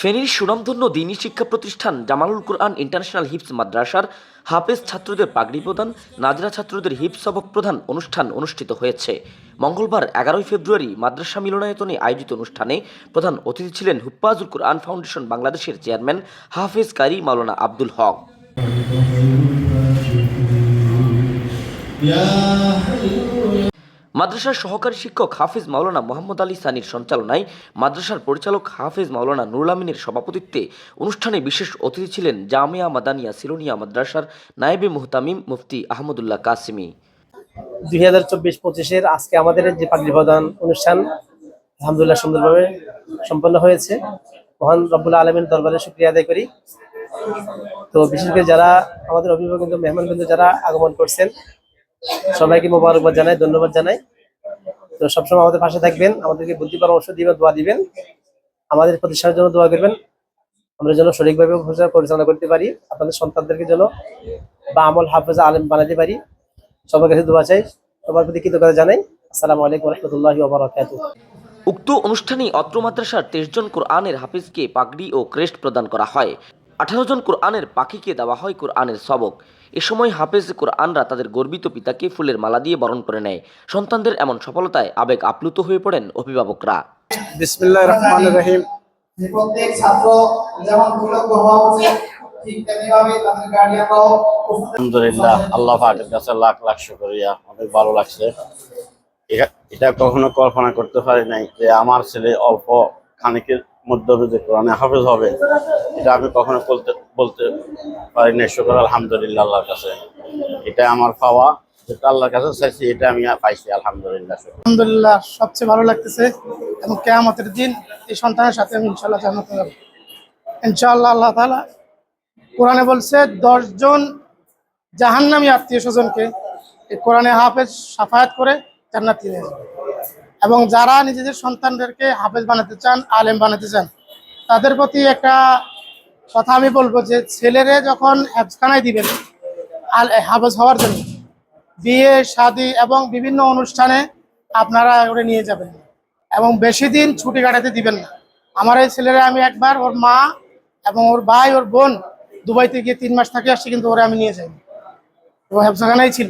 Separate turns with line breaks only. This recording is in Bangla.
ফেনীর সুনামধন্য দিনী শিক্ষা প্রতিষ্ঠান জামালুল কুরআন ইন্টারন্যাশনাল হিপস মাদ্রাসার হাফেজ ছাত্রদের পাগড়ি প্রদান, নাজরা ছাত্রদের হিপস সবক প্রধান অনুষ্ঠান অনুষ্ঠিত হয়েছে। মঙ্গলবার এগারোই ফেব্রুয়ারি মাদ্রাসা মিলনায়তনে আয়োজিত অনুষ্ঠানে প্রধান অতিথি ছিলেন হুপ্পাজুল কুরআন ফাউন্ডেশন বাংলাদেশের চেয়ারম্যান হাফেজ কারি মাওলানা আব্দুল হক। মাদ্রাসার সহকারী শিক্ষক হাফিজ মাওলানা মোহাম্মদ আলী সানির সঞ্চালনায় মাদ্রাসার পরিচালক হাফিজ মাওলানা নুরুল আমিনের সভাপতিত্বে অনুষ্ঠানে বিশেষ অতিথি ছিলেন জামিয়া মাদানিয়া সিলোনিয়া মাদ্রাসার নায়েবে মুহতামিম মুফতি আহমদুল্লাহ কাসিমি।
দুই হাজার চব্বিশ পঁচিশের আজকে আমাদের যে পাগড়ি প্রদান অনুষ্ঠান, আলহামদুলিল্লাহ সুন্দরভাবে সম্পন্ন হয়েছে। মহান রব্বুল আলমের দরবারে শুক্রিয়া আদায় করি। তো বিশেষ করে যারা আমাদের অভিভাবক মেহমান বিন্দু যারা আগমন করছেন সবাইকে মোবারকবাদ জানাই, ধন্যবাদ জানাই। তো সবসময় আমাদের পাশে থাকবেন, আমাদেরকে বুদ্ধি পরামর্শ দিবেন, দোয়া দিবেন। আমাদের প্রতিষ্ঠানের জন্য দোয়া করবেন। আমরা যেন সঠিকভাবে পরিচালনা করতে পারি, আপনাদের সন্তানদেরকে যেন বা আমল হাফেজা আলেম বানাতে পারি। সবার কাছে দোয়া চাই, সবার প্রতি কৃতজ্ঞতা জানাই। আসসালামু আলাইকুম রহমতুল্লাহ ওবরাকাতুহ
উক্ত অনুষ্ঠানে অত্র মাদ্রাসার তেইশ জন কোরআনের হাফিজকে পাগড়ি ও ক্রেস্ট প্রদান করা হয়। আঠারো জন কোরআনের পাখিকে দেওয়া হয় কোরআনের সবক। এ সময় হাফেজ কোরআনরা তাদের গর্বিত পিতাকে ফুলের মালা দিয়ে বরণ করে নেয়। সন্তানদের এমন সফলতায় আবেগ আপ্লুত হয়ে পড়েন অভিভাবকরা।
বিসমিল্লাহ রহমান রহিম।
প্রত্যেক ছাত্র যেমন কৃতজ্ঞ হওয়া উচিত ঠিক তেমনিভাবে তাদের গার্ডিয়ানরাও
আলহামদুলিল্লাহ আল্লাহ পাকের কাছে লাখ লাখ শুকরিয়া অনেক ভালো লাগছে। এটা- এটা কখনো কল্পনা করতে পারি নাই যে আমার ছেলে অল্প খানিকের মধ্যে কোরআনে হাফেজ হবে, এটা আমি কখনো বলতে বলতে পারি না শুকর, আলহামদুলিল্লাহ আল্লাহর কাছে। এটা আমার পাওয়া। যেটা আল্লাহর কাছে চাইছি, এটা আমি পাইছি, আলহামদুলিল্লাহ।
আলহামদুলিল্লাহ, সবচেয়ে ভালো লাগতেছে এবং কেয়ামতের দিন এই সন্তানের সাথে আমি ইনশাল্লাহ জানাতে যাব ইনশাআল্লাহ আল্লাহ তাআলা কোরআনে বলছে দশজন জাহান্নামী আত্মীয় স্বজনকে এই কোরআনে হাফেজ সাফায়াত করে জান্নাতি নিয়ে এবং যারা নিজেদের সন্তানদেরকে হাফেজ বানাতে চান, আলেম বানাতে চান, তাদের প্রতি একটা কথা আমি বলব যে ছেলেরে যখন হেফখানায় দিবেন হাফেজ হওয়ার জন্য, বিয়ে, শাদি এবং বিভিন্ন অনুষ্ঠানে আপনারা ওরে নিয়ে যাবেন। এবং বেশি দিন ছুটি কাটাতে দিবেন না। আমার এই ছেলেরা আমি একবার ওর মা এবং ওর ভাই, ওর বোন দুবাইতে গিয়ে তিন মাস থাকে আসছে কিন্তু ওরা আমি নিয়ে যাই। ও হেফসাখানাই ছিল।